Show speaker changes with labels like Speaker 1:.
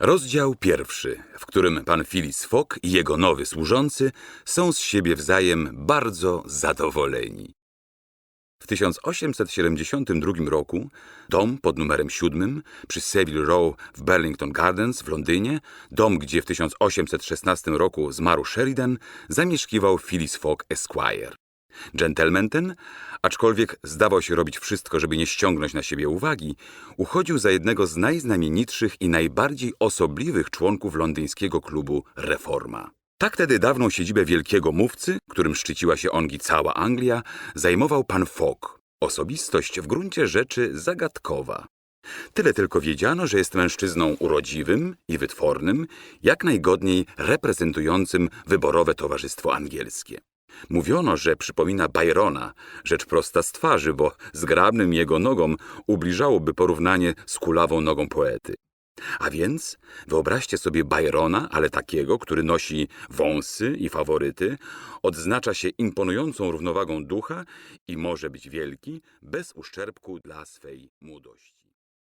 Speaker 1: Rozdział pierwszy, w którym pan Phyllis Fogg i jego nowy służący są z siebie wzajem bardzo zadowoleni. W 1872 roku dom pod numerem 7 przy Savile Row w Burlington Gardens w Londynie, dom, gdzie w 1816 roku zmarł Sheridan, zamieszkiwał Phyllis Fogg Esquire. Gentleman ten, aczkolwiek zdawał się robić wszystko, żeby nie ściągnąć na siebie uwagi, uchodził za jednego z najznamienitszych i najbardziej osobliwych członków londyńskiego klubu Reforma. Tak tedy dawną siedzibę wielkiego mówcy, którym szczyciła się ongi cała Anglia, zajmował pan Fogg, osobistość w gruncie rzeczy zagadkowa. Tyle tylko wiedziano, że jest mężczyzną urodziwym i wytwornym, jak najgodniej reprezentującym wyborowe towarzystwo angielskie. Mówiono, że przypomina Byrona, rzecz prosta z twarzy, bo zgrabnym jego nogom ubliżałoby porównanie z kulawą nogą poety. A więc wyobraźcie sobie Byrona, ale takiego, który nosi wąsy i faworyty, odznacza się imponującą równowagą ducha i może być wielki bez uszczerbku dla swej młodości.